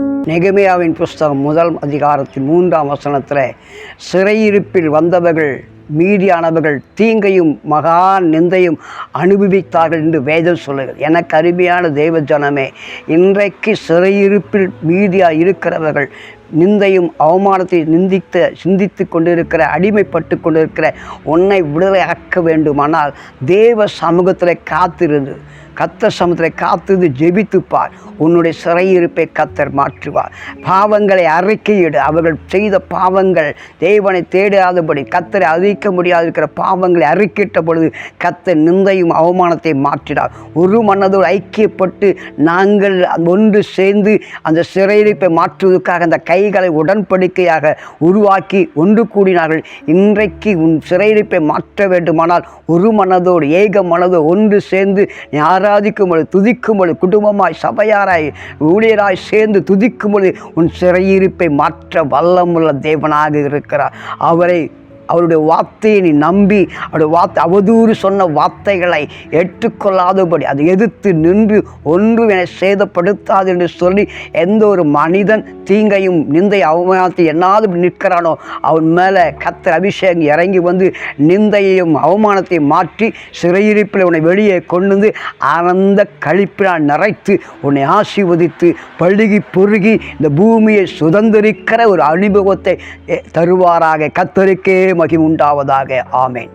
நெகமியாவின் புஸ்தகம் முதல் அதிகாரத்தின் மூன்றாம் வசனத்தில் சிறையிருப்பில் வந்தவர்கள் மீதியானவர்கள் தீங்கையும் மகா நிந்தையும் அனுபவித்தார்கள் என்று வேதம் சொல்லுகிறது. எனக்கு அருமையான தெய்வ ஜனமே இன்றைக்கு சிறையிருப்பில் மீதியாக இருக்கிறவர்கள் நிந்தையும் அவமானத்தை நிந்தித்த சிந்தித்து கொண்டிருக்கிற அடிமைப்பட்டு கொண்டிருக்கிற உன்னை விடுதலையாக்க வேண்டுமானால் தேவ சமூகத்தில் காத்திருந்து கத்த சமூகத்தில் காத்திருந்து ஜெபித்துப்பார். உன்னுடைய சிறையிருப்பை கத்தர் மாற்றுவார். பாவங்களை அறிக்கையிடு. அவர்கள் செய்த பாவங்கள் தேவனை தேடாதபடி கத்தரை அறிக்க முடியாது இருக்கிற பாவங்களை அறிக்கையிட்ட பொழுது கத்தர் நிந்தையும் அவமானத்தை மாற்றினார். ஒரு மனதோடு ஐக்கியப்பட்டு நாங்கள் ஒன்று சேர்ந்து அந்த சிறையிருப்பை மாற்றுவதற்காக அந்த கை கைகளை உடன்படிக்கையாக உருவாக்கி ஒன்று கூடினார்கள். இன்றைக்கு உன் சிறையிருப்பை மாற்ற வேண்டுமானால் ஒரு மனதோடு ஏக மனதோடு ஒன்று சேர்ந்து நீ ஆராதிக்கும் பொழுது துதிக்கும் பொழுது குடும்பமாய் சபையாராய் ஊழியராய் சேர்ந்து துதிக்கும் பொழுது உன் சிறையிருப்பை மாற்ற வல்லமுள்ள தேவனாக இருக்கிறார். அவரை அவருடைய வார்த்தையை நீ நம்பி அவருடைய வார்த்தை அவதூறு சொன்ன வார்த்தைகளை ஏற்றுக்கொள்ளாதபடி அதை எதிர்த்து நின்று ஒன்றும் என சேதப்படுத்தாது என்று சொல்லி எந்த ஒரு மனிதன் தீங்கையும் நிந்தை அவமானத்தை என்னாது நிற்கிறானோ அவன் மேலே கத்தர் அபிஷேகம் இறங்கி வந்து நிந்தையையும் அவமானத்தையும் மாற்றி சிறையிருப்பில் உன்னை வெளியே கொண்டு வந்து ஆனந்த கழிப்பினால் நிறைத்து உன்னை ஆசீர்வதித்து பழுகி பொருகி இந்த பூமியை சுதந்திரிக்கிற ஒரு அனுபவத்தை தருவாராக. கத்தருக்கே மகிமுண்டாவதாக ஆமேன்